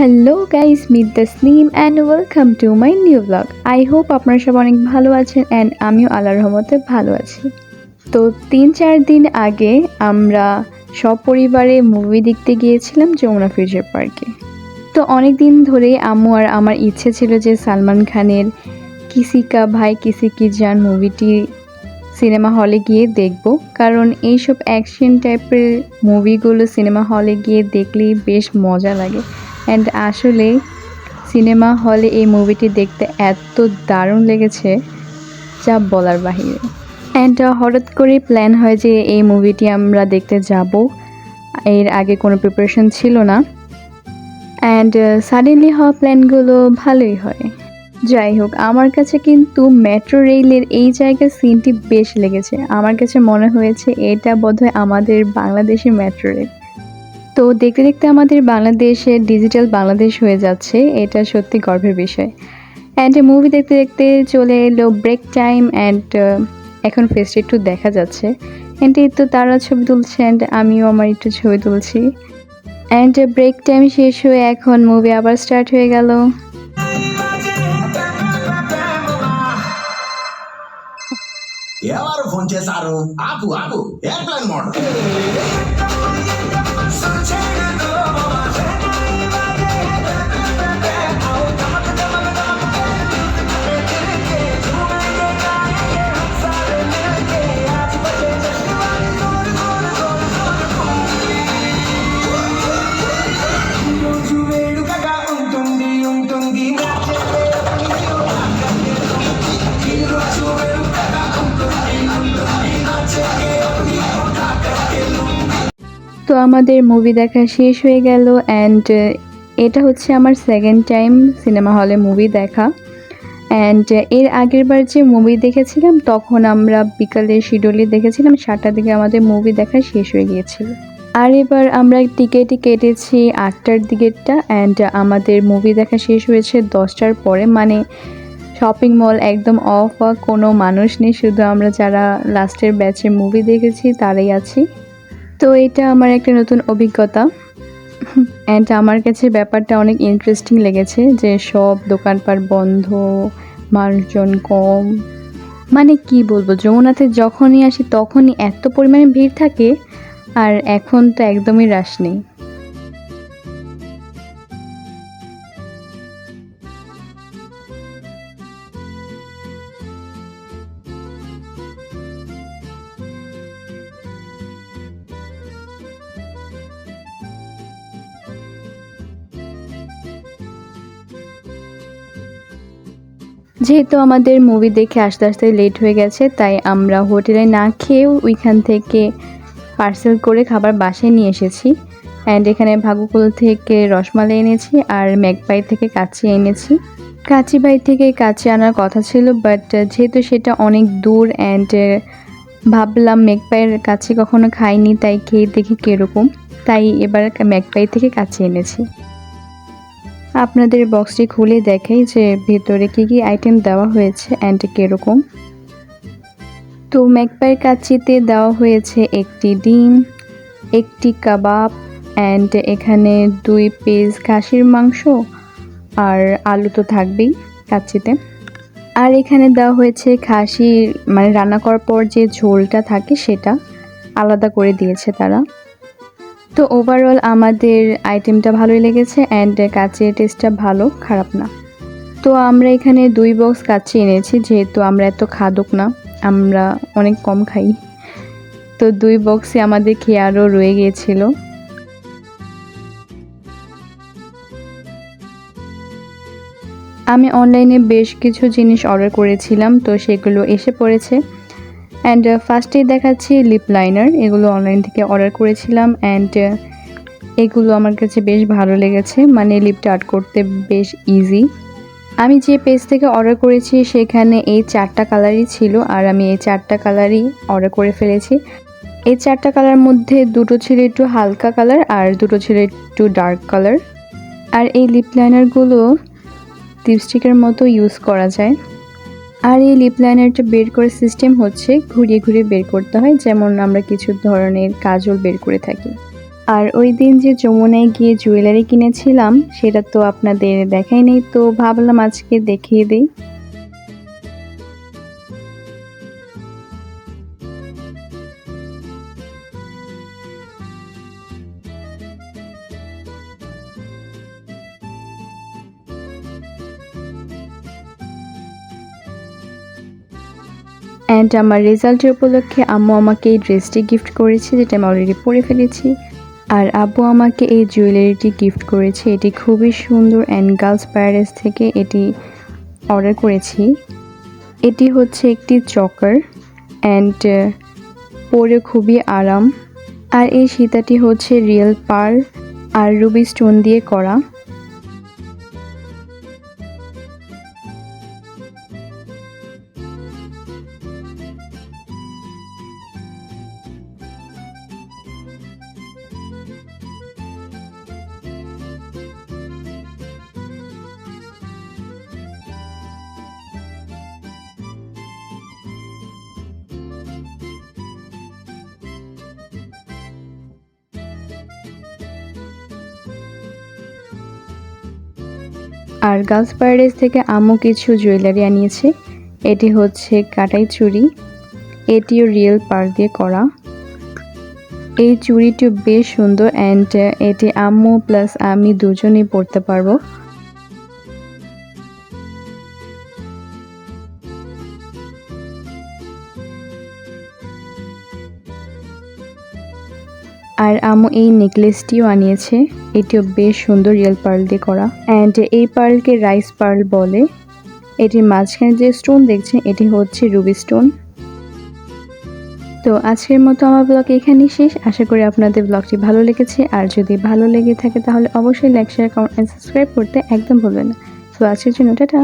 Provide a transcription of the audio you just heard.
Hello guys meet Tasnim and welcome to my new blog I hope আপনারা সব অনেক ভালো আছেন অ্যান্ড আমিও আল্লাহ রহমতে ভালো আছি। তো তিন চার দিন আগে আমরা সপরিবারে মুভি দেখতে গিয়েছিলাম যমুনা ফিউচার পার্কে। তো অনেক দিন ধরেই আম্মু আর আমার ইচ্ছে ছিল যে সালমান খানের কিসি কা ভাই কিসি কি জান মুভিটি সিনেমা হলে গিয়ে দেখব। কারণ এইসব অ্যাকশন টাইপের মুভিগুলো সিনেমা হলে গিয়ে দেখলেই বেশ মজা লাগে। অ্যান্ড আসলে সিনেমা হলে এই মুভিটি দেখতে এত দারুণ লেগেছে, যা বলার বাহিরে। অ্যান্ড হঠাৎ করে প্ল্যান হয় যে এই মুভিটি আমরা দেখতে যাব। এর আগে কোনো প্রিপারেশন ছিল না। অ্যান্ড সাডেনলি হওয়া প্ল্যানগুলো ভালোই হয়। যাই হোক, আমার কাছে কিন্তু মেট্রো রেলের এই জায়গার সিনটি বেশ লেগেছে। আমার কাছে মনে হয়েছে এটা বোধহয় আমাদের বাংলাদেশের মেট্রো রেল তো দেখতে দেখতে আমাদের বাংলাদেশে ডিজিটাল বাংলাদেশ হয়ে যাচ্ছে এটা সত্যি গর্বের বিষয় অ্যান্ড মুভি দেখতে দেখতে চলে এলো ব্রেক টাইম অ্যান্ড এখন ফেসটা একটু দেখা যাচ্ছে অ্যান্ড এই তো তারা ছবি তুলছে অ্যান্ড আমিও আমার একটু ছবি তুলছি অ্যান্ড ব্রেক টাইম শেষ হয়ে এখন মুভি আবার স্টার্ট হয়ে গেল ఎవరు ఫోన్ చేశారు ఆపు ఆపు ఎయిర్ప్లేన్ మోడ్ তো আমাদের মুভি দেখা শেষ হয়ে গেল অ্যান্ড এটা হচ্ছে আমার সেকেন্ড টাইম সিনেমা হলে মুভি দেখা। অ্যান্ড এর আগের বার যে মুভি দেখেছিলাম, তখন আমরা বিকালে শিডিউলে দেখেছিলাম, সাতটার দিকে আমাদের মুভি দেখা শেষ হয়ে গিয়েছিল। আর এবার আমরা টিকিটই কেটেছি আটটার দিকেরটা অ্যান্ড আমাদের মুভি দেখা শেষ হয়েছে দশটার পরে। মানে শপিং মল একদম অফ কোনো মানুষ নেই, শুধু আমরা যারা লাস্টের ব্যাচে মুভি দেখেছি, তারাই আছি। তো এটা আমার একটা নতুন অভিজ্ঞতা। অ্যান্ড আমার কাছে ব্যাপারটা অনেক ইন্টারেস্টিং লেগেছে যে সব দোকানপাট বন্ধ, মানুষজন কম। মানে কি বলব, যমুনাতে যখনই আসি তখনই এত পরিমাণে ভিড় থাকে, আর এখন তো একদমই রাশ নেই। যেহেতু আমাদের মুভি দেখে আস্তে আস্তে লেট হয়ে গেছে, তাই আমরা হোটেলে না খেয়েও ওইখান থেকে পার্সেল করে খাবার বাসায় নিয়ে এসেছি। অ্যান্ড এখানে ভাগুকুল থেকে রসমালাই এনেছি আর ম্যাকপাই থেকে কাচি এনেছি। কাচি বাই থেকে কাচি আনার কথা ছিল বাট যেহেতু সেটা অনেক দূর অ্যান্ড ভাবলাম ম্যাকপাইয়ের কাছে কখনো খাইনি, তাই খেয়ে দেখি কীরকম। তাই এবার ম্যাকপাই থেকে কাচি এনেছি। আপনাদের বক্সটি খুলে দেখাই যে ভেতরে কি কি আইটেম দেওয়া হয়েছে অ্যান্ড কীরকম। তো ম্যাকপাইয়ের কাচিতে দেওয়া হয়েছে একটি ডিম, একটি কাবাব অ্যান্ড এখানে দুই পিস খাসির মাংস আর আলু তো থাকবেই কাচ্চিতে আর এখানে দেওয়া হয়েছে খাসির মানে রান্না করার পর যে ঝোলটা থাকে সেটা আলাদা করে দিয়েছে তারা। তো ওভারঅল আমাদের আইটেমটা ভালোই লেগেছে অ্যান্ড কাচের টেস্টটা ভালো, খারাপ না। তো আমরা এখানে দুই বক্স কাচি এনেছি, যেহেতু আমরা এত খাদক না, আমরা অনেক কম খাই। তো দুই বক্সে আমাদের খেয়ে আরও রয়ে গিয়েছিল। আমি অনলাইনে বেশ কিছু জিনিস অর্ডার করেছিলাম, তো সেগুলো এসে পড়েছে। অ্যান্ড ফার্স্টেই দেখাচ্ছি লিপ লাইনার এগুলো অনলাইন থেকে অর্ডার করেছিলাম অ্যান্ড এগুলো আমার কাছে বেশ ভালো লেগেছে মানে লিপটা আর্ট করতে বেশ ইজি আমি যে পেজ থেকে অর্ডার করেছি সেখানে এই চারটা কালারই ছিল আর আমি এই চারটা কালারই অর্ডার করে ফেলেছি। এই চারটা কালার মধ্যে দুটো ছিল একটু হালকা কালার আর দুটো ছিল একটু ডার্ক কালার আর এই লিপ লাইনারগুলো লিপস্টিকের মতো ইউজ করা যায়। আর এই লিপ লাইনারটা বের করার সিস্টেম হচ্ছে ঘুরিয়ে ঘুরিয়ে বের করতে হয়, যেমন আমরা কিছু ধরনের কাজল বের করে থাকি। আর ওই দিন যে যমুনায় গিয়ে জুয়েলারি কিনেছিলাম, সেটা তো আপনাদের দেখাই নেই, তো ভাবলাম আজকে দেখিয়ে দিই। অ্যান্ড আমার রেজাল্টের উপলক্ষে আম্মু আমাকে এই ড্রেসটি গিফট করেছে, যেটা আমি অলরেডি পরে ফেলেছি। আর আব্বু আমাকে এই জুয়েলারিটি গিফট করেছে। এটি খুবই সুন্দর অ্যান্ড গার্লস প্যারাডাইস থেকে এটি অর্ডার করেছি। এটি হচ্ছে একটি চকার অ্যান্ড পরে খুবই আরাম। আর এই সীতাটি হচ্ছে রিয়েল পার আর রুবি স্টোন দিয়ে করা। আর গার্লস প্যারাডাইস থেকে আমও কিছু জুয়েলারি আনিয়েছে। এটি হচ্ছে কাটাই চুড়ি। এটিও রিয়েল পার দিয়ে করা। এই চুড়িটি বেশ সুন্দর অ্যান্ড এটি আম্মু প্লাস আমি দুজনেই পরতে পারব। আর আমু এই নেকলেসটিও আনিয়েছে। এটিও বেশ সুন্দর রিয়েল পার্ল দিয়ে করা। অ্যান্ড এই পার্লকে রাইস পার্ল বলে। এটির মাঝখানে যে স্টোন দেখছেন, এটি হচ্ছে রুবি স্টোন। তো আজকের মতো আমার ব্লগ এখানেই শেষ। আশা করি আপনাদের ব্লগটি ভালো লেগেছে। আর যদি ভালো লেগে থাকে, তাহলে অবশ্যই লাইক শেয়ার কমেন্ট সাবস্ক্রাইব করতে একদম ভুলবেন না। তো আজকের জন্য, টাটা!